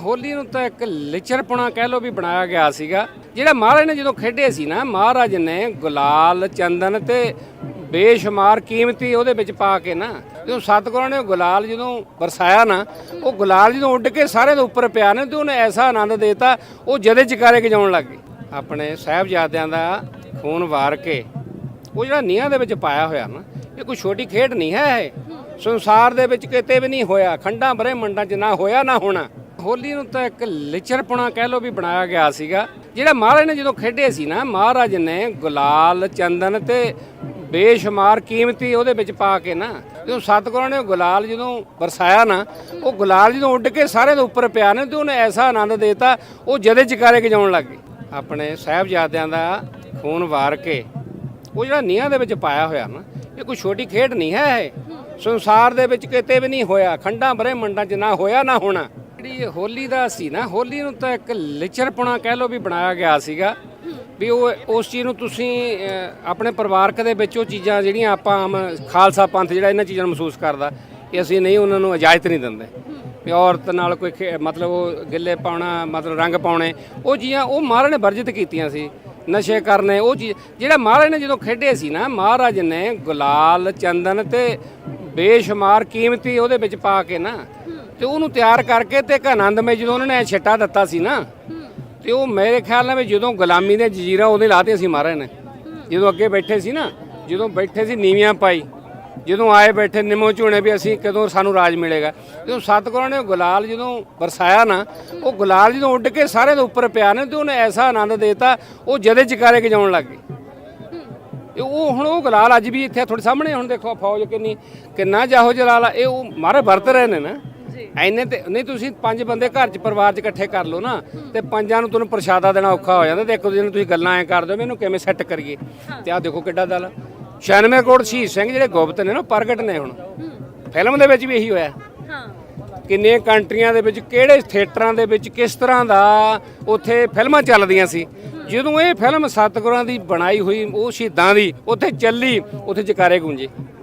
ਹੋਲੀ ਨੂੰ ਤਾਂ ਇੱਕ ਲਿਚਰਪਣਾ ਕਹਿ ਲੋ ਵੀ ਬਣਾਇਆ ਗਿਆ ਸੀਗਾ। ਜਿਹੜਾ ਮਹਾਰਾਜ ਨੇ ਜਦੋਂ ਖੇਡੇ ਸੀ ਨਾ, ਮਹਾਰਾਜ ਨੇ ਗੁਲਾਲ, ਚੰਦਨ ਤੇ ਬੇਸ਼ੁਮਾਰ ਕੀਮਤੀ ਉਹਦੇ ਵਿੱਚ ਪਾ ਕੇ ਨਾ, ਜਦੋਂ ਸਤਿਗੁਰਾਂ ਨੇ ਗੁਲਾਲ ਜਦੋਂ ਵਰਸਾਇਆ ਨਾ, ਉਹ ਗੁਲਾਲ ਜਦੋਂ ਉੱਡ ਕੇ ਸਾਰੇ ਦੇ ਉੱਪਰ ਪਿਆ ਨਾ, ਤੇ ਉਹਨੇ ਐਸਾ ਆਨੰਦ ਦੇਤਾ, ਉਹ ਜਦੇ ਚਕਾਰੇ ਗਜਾਉਣ ਲੱਗ ਗਏ। ਆਪਣੇ ਸਾਹਿਬਜ਼ਾਦਿਆਂ ਦਾ ਖੂਨ ਵਾਰ ਕੇ, ਉਹ ਜਿਹੜਾ ਨੀਹਾਂ ਦੇ ਵਿੱਚ ਪਾਇਆ ਹੋਇਆ ਨਾ, ਇਹ ਕੋਈ ਛੋਟੀ ਖੇਡ ਨਹੀਂ ਹੈ ਇਹ। ਸੰਸਾਰ ਦੇ ਵਿੱਚ ਕਿਤੇ ਵੀ ਨਹੀਂ ਹੋਇਆ, ਖੰਡਾਂ ਬਰੇ ਮੰਡਾਂ 'ਚ ਨਾ ਹੋਇਆ ਨਾ ਹੋਣਾ। ਹੋਲੀ ਨੂੰ ਤਾਂ ਇੱਕ ਲਿਚਰਪਣਾ ਕਹਿ ਲੋ ਵੀ ਬਣਾਇਆ ਗਿਆ ਸੀਗਾ। ਜਿਹੜਾ ਮਹਾਰਾਜ ਨੇ ਜਦੋਂ ਖੇਡੇ ਸੀ ਨਾ, ਮਹਾਰਾਜ ਨੇ ਗੁਲਾਲ, ਚੰਦਨ ਤੇ ਬੇਸ਼ੁਮਾਰ ਕੀਮਤੀ ਉਹਦੇ ਵਿੱਚ ਪਾ ਕੇ ਨਾ, ਜਦੋਂ ਸਤਿਗੁਰਾਂ ਨੇ ਗੁਲਾਲ ਜਦੋਂ ਵਰਸਾਇਆ ਨਾ, ਉਹ ਗੁਲਾਲ ਜਦੋਂ ਉੱਡ ਕੇ ਸਾਰੇ ਦੇ ਉੱਪਰ ਪਿਆ ਨਾ, ਤੇ ਉਹਨੇ ਐਸਾ ਆਨੰਦ ਦੇਤਾ, ਉਹ ਜਦੇ ਜਕਾਰੇ ਗਜਾਉਣ ਲੱਗ ਗਏ। ਆਪਣੇ ਸਾਹਿਬਜ਼ਾਦਿਆਂ ਦਾ ਖੂਨ ਵਾਰ ਕੇ, ਉਹ ਜਿਹੜਾ ਨੀਹਾਂ ਦੇ ਵਿੱਚ ਪਾਇਆ ਹੋਇਆ ਨਾ, ਇਹ ਕੋਈ ਛੋਟੀ ਖੇਡ ਨਹੀਂ ਹੈ ਇਹ। ਸੰਸਾਰ ਦੇ ਵਿੱਚ ਕਿਤੇ ਵੀ ਨਹੀਂ ਹੋਇਆ, ਖੰਡਾਂ ਬਰੇ ਮੰਡਾਂ 'ਚ ਨਾ ਹੋਇਆ ਨਾ ਹੋਣਾ। ਜਿਹੜੀ ਹੋਲੀ ਦਾ ਸੀ ਨਾ, ਹੋਲੀ ਨੂੰ ਤਾਂ ਇੱਕ ਲਿਚਰਪਣਾ ਕਹਿ ਲੋ ਵੀ ਬਣਾਇਆ ਗਿਆ ਸੀਗਾ ਵੀ ਉਹ ਉਸ ਚੀਜ਼ ਨੂੰ ਤੁਸੀਂ ਆਪਣੇ ਪਰਿਵਾਰਕ ਦੇ ਵਿੱਚ ਉਹ ਚੀਜ਼ਾਂ ਜਿਹੜੀਆਂ ਆਪਾਂ ਆਮ ਖਾਲਸਾ ਪੰਥ ਜਿਹੜਾ ਇਹਨਾਂ ਚੀਜ਼ਾਂ ਨੂੰ ਮਹਿਸੂਸ ਕਰਦਾ ਕਿ ਅਸੀਂ ਨਹੀਂ ਉਹਨਾਂ ਨੂੰ ਇਜਾਜ਼ਤ ਨਹੀਂ ਦਿੰਦੇ। ਵੀ ਔਰਤ ਨਾਲ ਕੋਈ ਖੇ- ਮਤਲਬ ਉਹ ਗਿੱਲੇ ਪਾਉਣਾ, ਮਤਲਬ ਰੰਗ ਪਾਉਣੇ, ਉਹ ਚੀਜ਼ਾਂ ਉਹ ਮਹਾਰਾਜ ਨੇ ਵਰਜਿਤ ਕੀਤੀਆਂ ਸੀ, ਨਸ਼ੇ ਕਰਨੇ, ਉਹ ਚੀਜ਼, ਜਿਹੜਾ ਮਹਾਰਾਜ ਨੇ ਜਦੋਂ ਖੇਡੇ ਸੀ ਨਾ, ਮਹਾਰਾਜ ਨੇ ਗੁਲਾਲ, ਚੰਦਨ ਤੇ ਬੇਸ਼ੁਮਾਰ ਕੀਮਤੀ ਉਹਦੇ ਵਿੱਚ ਪਾ ਕੇ ਨਾ ਤੇ ਉਹਨੂੰ ਤਿਆਰ ਕਰਕੇ ਤੇ ਇੱਕ ਆਨੰਦਮਈ ਜਦੋਂ ਉਹਨਾਂ ਨੇ ਛਿੱਟਾ ਦਿੱਤਾ ਸੀ ਨਾ ਤੇ ਉਹ ਮੇਰੇ ਖਿਆਲ ਨਾਲ ਵੀ ਜਦੋਂ ਗੁਲਾਮੀ ਦੇ ਜਜ਼ੀਰਾ ਉਹਦੇ ਲਾਤੇ ਸੀ ਮਹਾਰਾਜ ਨੇ। ਜਦੋਂ ਅੱਗੇ ਬੈਠੇ ਸੀ ਨਾ ਜਦੋਂ ਬੈਠੇ ਸੀ ਨੀਵੀਆਂ ਪਾਈ ਜਦੋਂ ਆਏ ਬੈਠੇ ਨਿਮੋ ਝੂਣੇ ਵੀ ਅਸੀਂ ਕਦੋਂ ਸਾਨੂੰ ਰਾਜ ਮਿਲੇਗਾ। ਜਦੋਂ ਸਤਿਗੁਰਾਂ ਨੇ ਗੁਲਾਲ ਜਦੋਂ ਵਰਸਾਇਆ ਨਾ ਉਹ ਗੁਲਾਲ ਜਦੋਂ ਉੱਡ ਕੇ ਸਾਰੇ ਦੇ ਉੱਪਰ ਪਿਆ ਨਾ ਤੇ ਉਹਨੇ ਐਸਾ ਆਨੰਦ ਦੇਤਾ ਉਹ ਜਦੇ ਚਕਾਰੇ ਗਜਾਉਣ ਲੱਗ ਗਏ। ਇਹ ਉਹ ਹੁਣ ਉਹ ਗੁਲਾਲ ਅੱਜ ਵੀ ਇੱਥੇ ਤੁਹਾਡੇ ਸਾਹਮਣੇ ਹੁਣ ਦੇਖੋ ਫੌਜ ਕਿੰਨੀ ਕਿੰਨਾ ਜਾਹੋ ਜਲਾਲ ਆ ਇਹ ਉਹ ਮਾਰੇ ਵਰਤ ਰਹੇ ਨੇ ਨਾ। ਐਨੇ ਤੇ ਨਹੀਂ ਤੁਸੀਂ ਪੰਜ ਬੰਦੇ ਘਰ 'ਚ ਪਰਿਵਾਰ 'ਚ ਇਕੱਠੇ ਕਰ ਲਓ ਨਾ ਤੇ ਪੰਜਾਂ ਨੂੰ ਤੁਹਾਨੂੰ ਪ੍ਰਸ਼ਾਦਾ ਦੇਣਾ ਔਖਾ ਹੋ ਜਾਂਦਾ ਤੇ ਇੱਕ ਦੂਜੇ ਨੂੰ ਤੁਸੀਂ ਗੱਲਾਂ ਐ ਕਰਦੇ ਹੋ ਇਹਨੂੰ ਕਿਵੇਂ ਸੈੱਟ ਕਰੀਏ? ਤੇ ਆਹ ਦੇਖੋ ਕਿੱਡਾ ਦਲ। 96 ਕਰੋੜ ਸ਼ਹੀਦ ਸਿੰਘ ਜਿਹੜੇ ਗੁਪਤ ਨੇ ਨਾ ਪ੍ਰਗਟ ਨੇ ਹੁਣ। ਫਿਲਮ ਦੇ ਵਿੱਚ ਵੀ ਇਹੀ ਹੋਇਆ। ਹਾਂ। ਕਿੰਨੇ ਕੰਟਰੀਆਂ ਦੇ ਵਿੱਚ ਕਿਹੜੇ ਥੀਏਟਰਾਂ ਦੇ ਵਿੱਚ ਕਿਸ ਤਰ੍ਹਾਂ ਦਾ ਉੱਥੇ ਫਿਲਮਾਂ ਚੱਲਦੀਆਂ ਸੀ। ਜਦੋਂ ਇਹ ਫਿਲਮ ਸਤਿਗੁਰਾਂ ਦੀ ਬਣਾਈ ਹੋਈ ਉਹ ਸ਼ਹੀਦਾਂ ਦੀ ਉੱਥੇ ਚੱਲੀ ਉੱਥੇ ਜਕਾਰੇ ਗੂੰਜੇ।